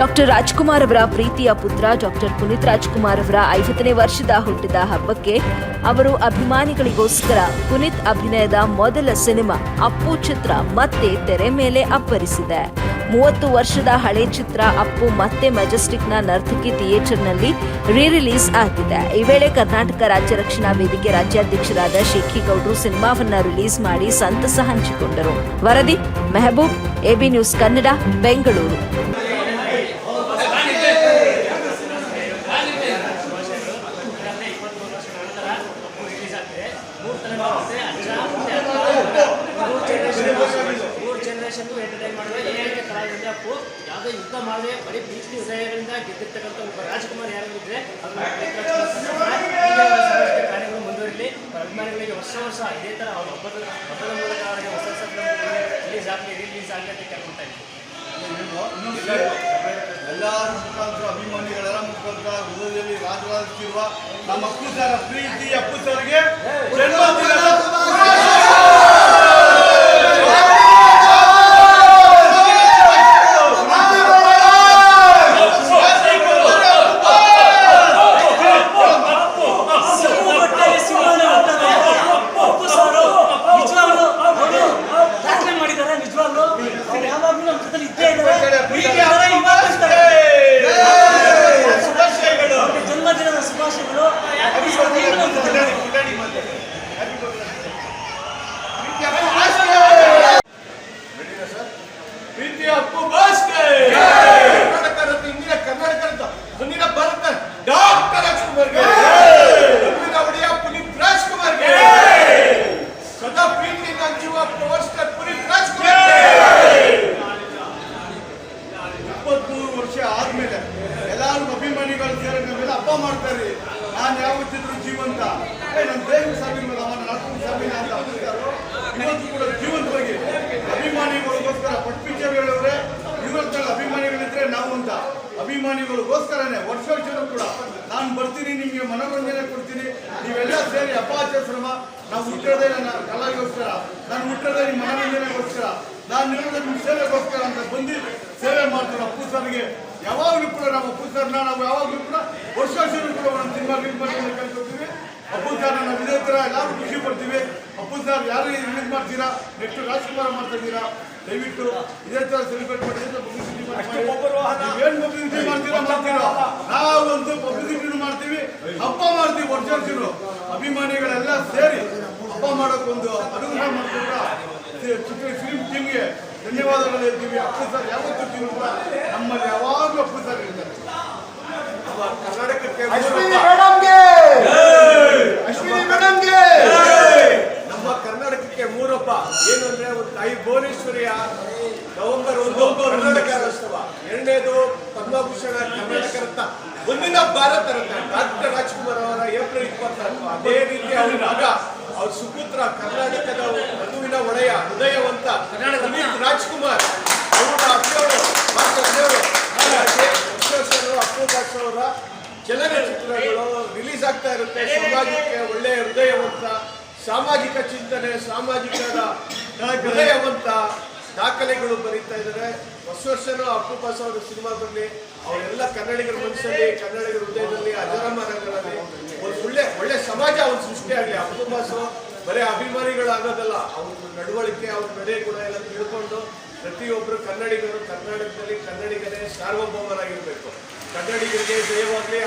Doctor Rajkumar ಅವರ ಪ್ರೀತಿಯ ಪುತ್ರ ಡಾಕ್ಟರ್ ಪುನೀತ್ ರಾಜ್ಕುಮಾರ್ ಅವರ ಐವತ್ತನೇ ವರ್ಷದ ಹುಟ್ಟಿದ ಹಬ್ಬಕ್ಕೆ ಅವರು ಅಭಿಮಾನಿಗಳಿಗೋಸ್ಕರ ಪುನೀತ್ ಅಭಿನಯದ ಮೊದಲ ಸಿನಿಮಾ ಅಪ್ಪು ಚಿತ್ರ ಮತ್ತೆ ತೆರೆ ಮೇಲೆ ಅಪ್ಪರಿಸಿದೆ ಮೂವತ್ತು ವರ್ಷದ ಹಳೆ ಚಿತ್ರ ಅಪ್ಪು ಮತ್ತೆ ಮೆಜೆಸ್ಟಿಕ್ನ ನರ್ತಕಿ ಥಿಯೇಟರ್ನಲ್ಲಿ ರೀ ರಿಲೀಸ್ ಆಗಿದೆ. ಈ ವೇಳೆ ಕರ್ನಾಟಕ ರಾಜ್ಯ ರಕ್ಷಣಾ ವೇದಿಕೆ ರಾಜ್ಯಾಧ್ಯಕ್ಷರಾದ ಶೇಖಿಗೌಡರು ಸಿನಿಮಾವನ್ನ ರಿಲೀಸ್ ಮಾಡಿ ಸಂತಸ ಹಂಚಿಕೊಂಡರು. ವರದಿ, ಮೆಹಬೂಬ್ ಎಬಿ ನ್ಯೂಸ್ ಕನ್ನಡ, ಬೆಂಗಳೂರು. ಜನರೇಷನ್ಗೂ ಎಂಟರ್ಟೈನ್ ಮಾಡುವ? ಏಳಿಗೆ ಕಲಾವಿದ ಅಪ್ಪು ಯಾವುದೇ ಯುದ್ಧ ಮಾಡದೆ ಬರೀ ಪ್ರೀತಿ ಹೃದಯಗಳಿಂದ ಗೆದ್ದಿರ್ತಕ್ಕಂಥ ಒಬ್ಬ ರಾಜ್ಕುಮಾರ್ ಯಾರಿದ್ರೆ ಇದ್ರೆ ಸಾಮಾಜಿಕ ಕಾರ್ಯಗಳು ಮುಂದುವರಿಲಿ ಅಭಿಮಾನಿಗಳಿಗೆ ವರ್ಷ ವರ್ಷ ಇದೇ ಥರ ಅವ್ರ ಹಬ್ಬದ ಹಬ್ಬದ ಮೂಲಕ ಅವರಿಗೆ ಹೊಸ ಹೊಸ ರಿಲೀಸ್ ಆಗಲಿ ರಿಲೀಸ್ ಆಗಲಿ ಅಂತ ಕೇಳ್ಕೊತಾ ಇದ್ದೀವಿ ಎಲ್ಲರ ಮುಖಾಂತರ ಅಭಿಮಾನಿಗಳೆಲ್ಲ ಮುಖಾಂತರ ಹೃದಯದಲ್ಲಿ ರಾಜರಾಜಿರುವ ನಮ್ಮ ಅಪ್ಪು ಸರ್ ಪ್ರೀತಿ ಅಪ್ಪು ಸರ್ಗೆ ಜನ್ಮದಿನದ ಮಾಡಿದ್ದಾರೆ ನಿಜವಾಗ್ಲೂ ಅವ್ರು ಯಾವಾಗ್ಲೂ ನಮ್ಮ ಜೊತೆ ಇದ್ದೇ ಇದ್ದಾರೆ ಪ್ರೀತಿ ಇದ್ದಾರೆ, ಇವಾಗ್ಲೂ ಇದ್ದಾರೆ. ಶುಭಾಶಯಗಳು ಅವ್ರಿಗೆ ಜನ್ಮದಿನದ ಶುಭಾಶಯಗಳು ಅಭಿಷೇಕ ಈಗಲೂ ನಮ್ಮ ಜೊತೆ ಇದ್ದಾರೆ. ಪ್ರೀತಿಯ ಅಪ್ಪು ಬಾಸ್ಕೆ ಕರ್ನಾಟಕ ರತ್ನ ಇಂದಿನ ಕರ್ನಾಟಕ ರತ್ನ ಮುಂದಿನ ಭಾರತ ಡಾಕ್ಟರ್ ರಾಜ್ಕುಮಾರ್ಗೆ ಮುಂದಿನ ಒಡೆಯ ಪುನೀತ್ ರಾಜ್ಕುಮಾರ್ಗೆ ಸದಾ ಪ್ರೀತಿಯಿಂದ ಹಂಚುವ ಪವರ್ ಸ್ಟಾರ್ ಪುನೀತ್ ರಾಜ್ಕುಮಾರ್ಗೆ ಇಪ್ಪತ್ಮೂರು ವರ್ಷ ಆದ್ಮೇಲೆ ಎಲ್ಲಾರು ಅಭಿಮಾನಿಗಳು ಸೇರಿ ನಮ್ಮೆಲ್ಲ ಹಬ್ಬ ಮಾಡ್ತಾರೆ ನಾನು ಯಾವತ್ತಿದ್ರು ಜೀವಂತ ಏ ನಮ್ಮ ದೇವ್ರ ಸಾವಿನ ಅವನ ನಡ್ಕೊಂಡು ಸಾವಿನ ಅಂತ ಅಂದಿದ್ದಾರೆ. ಇವತ್ತು ಕೂಡ ಜೀವಂತವಾಗಿ ಅಭಿಮಾನಿಗಳಿಗೋಸ್ಕರ ಪಟ್ಪಿಚರ್ ಹೇಳವ್ರೆ ಇವತ್ತಲ್ಲಿ ಅಭಿಮಾನಿಗಳಿದ್ರೆ ನಾವು ಅಂತ ಅಭಿಮಾನಿಗಳಿಗೋಸ್ಕರನೇ ವರ್ಷ ವರ್ಷನೂ ಕೂಡ ನಾನು ಬರ್ತೀನಿ, ನಿಮಗೆ ಮನೋರಂಜನೆ ಕೊಡ್ತೀನಿ. ನೀವೆಲ್ಲ ಸೇರಿ ಹಬ್ಬ ಶ್ರಮ ನಾವು ಹುಟ್ಟಿರೋದೇ ನನ್ನ ಕಲಾಗೋಸ್ಕರ ನಾನು ಹುಟ್ಟಿರೋದೇ ನಿಮ್ಮ ಮನೋರಂಜನೆಗೋಸ್ಕರ, ನಾನು ನಿಲ್ಲೋದೇ ನಿಮ್ಮ ಸೇವೆಗೋಸ್ಕರ ಅಂತ ಬಂದು ಸೇವೆ ಮಾಡ್ತಾರೆ ಅಪ್ಪು ಸರ್ಗೆ ಯಾವಾಗಲೂ ಕೂಡ ನಾವು ಅಪ್ಪು ಸರ್ನ ನಾವು ಯಾವಾಗಲೂ ಕೂಡ ವರ್ಷ ವರ್ಷನೂ ಕೂಡ ನಮ್ಮ ಸಿನಿಮಾ ರಿಲೀಸ್ ಕೇಳ್ಕೊತೀವಿ ಅಪ್ಪು ಸರ್ ನಾವು ಇದೇ ಥರ ಎಲ್ಲರೂ ಖುಷಿ ಪಡ್ತೀವಿ. ಅಪ್ಪು ಸರ್ ಯಾರು ರಿಲೀಸ್ ಮಾಡ್ತೀರಾ? ನೆಕ್ಸ್ಟ್ ರಾಜ್ಕುಮಾರ್ ಮಾಡ್ತಾ ಇದ್ದೀರಾ? ದಯವಿಟ್ಟು ಇದೇ ಥರ ಸೆಲೆಬ್ರೇಟ್ ಮಾಡಿ ಪಬ್ಲಿಸಿಟಿ ಮಾಡಿ ಏನು ಪಬ್ಲಿಸಿಟಿ ಮಾಡ್ತೀರಾ ನಾವಂತೂ ಪಬ್ಲಿಸಿಟಿ ಮಾಡ್ತೀವಿ ಹಬ್ಬ ಮಾಡ್ತೀವಿ ವರ್ಷ ವರ್ಷನು ಅಭಿಮಾನಿಗಳೆಲ್ಲ ಸೇರಿ ಹಬ್ಬ ಮಾಡೋಕ್ಕೊಂದು ಅನುಗ್ರಹ ಮಾಡ್ತೀವಿ ಫಿಲ್ಮ್ ಟೀಮ್ಗೆ ಧನ್ಯವಾದಗಳು ಹೇಳ್ತೀವಿ. ಅಪ್ಪು ಸರ್ ಯಾವತ್ತೂ ಟೀಮ್ ನಮ್ಮಲ್ಲಿ ಯಾವಾಗಲೂ ಅಪ್ಪು ಸರ್ ಇರ್ತಾರೆ. ಕರ್ನಾಟಕಕ್ಕೆ ಮೂರಪ್ಪ ಏನು ಅಂದ್ರೆ ಒಂದು ತಾಯಿ ಭುವನೇಶ್ವರಿಯ ನವೆಂಬರ್ ಒಂದು ಕರ್ನಾಟಕ ರಾಷ್ಟ್ರವ ಎರಡನೇದು ಪದ್ಮಭೂಷಣ ಕರ್ನಾಟಕ ರತ್ನ ಮುಂದಿನ ಭಾರತ ರತ್ನ ಡಾಕ್ಟರ್ ರಾಜ್ಕುಮಾರ್ ಅವರ ಏಪ್ರಿಲ್ ಇಪ್ಪತ್ನಾಲ್ಕು. ಅದೇ ರೀತಿ ಅವ್ರ ಮಗ, ಅವ್ರ ಸುಪುತ್ರ, ಕರ್ನಾಟಕದ ಮಧುವಿನ ಒಡೆಯ ಹೃದಯವಂತ ಪುನೀತ್ ರಾಜ್ಕುಮಾರ್. ಚಲನಚಿತ್ರಗಳು ರಿಲೀಸ್ ಆಗ್ತಾ ಇರುತ್ತೆ. ಸಮಾಜಕ್ಕೆ ಒಳ್ಳೆಯ ಹೃದಯವಂತ ಸಾಮಾಜಿಕ ಚಿಂತನೆ ಸಾಮಾಜಿಕ ಹೃದಯವಂತ ದಾಖಲೆಗಳು ಬರೀತಾ ಇದ್ದಾರೆ. ಹೊಸ ವರ್ಷನೂ ಅಪ್ಪು ಬಾಸ್ ಅವರ ಸಿನಿಮಾ ಬರಲಿ ಅವರೆಲ್ಲ ಕನ್ನಡಿಗರ ಮನಸ್ಸಲ್ಲಿ, ಕನ್ನಡಿಗರ ಹೃದಯದಲ್ಲಿ, ಅಜರಾಮರಗಳಲ್ಲಿ ಒಂದು ಒಳ್ಳೆ ಒಳ್ಳೆ ಸಮಾಜ ಒಂದು ಸೃಷ್ಟಿಯಾಗಲಿ ಅಪ್ಪು ಬಾಸು ಬರೀ ಅಭಿಮಾನಿಗಳಾಗೋದಲ್ಲ, ಅವ್ರ ನಡವಳಿಕೆ, ಅವ್ರ ನಡೆ ಗುಣ ಎಲ್ಲ ತಿಳ್ಕೊಂಡು ಪ್ರತಿಯೊಬ್ಬರು ಕನ್ನಡಿಗರು ಕರ್ನಾಟಕದಲ್ಲಿ ಕನ್ನಡಿಗರೇ ಸಾರ್ವಭೌಮರಾಗಿರಬೇಕು. ಕನ್ನಡಿಗರಿಗೆ ಜಯವಾಗಲಿ.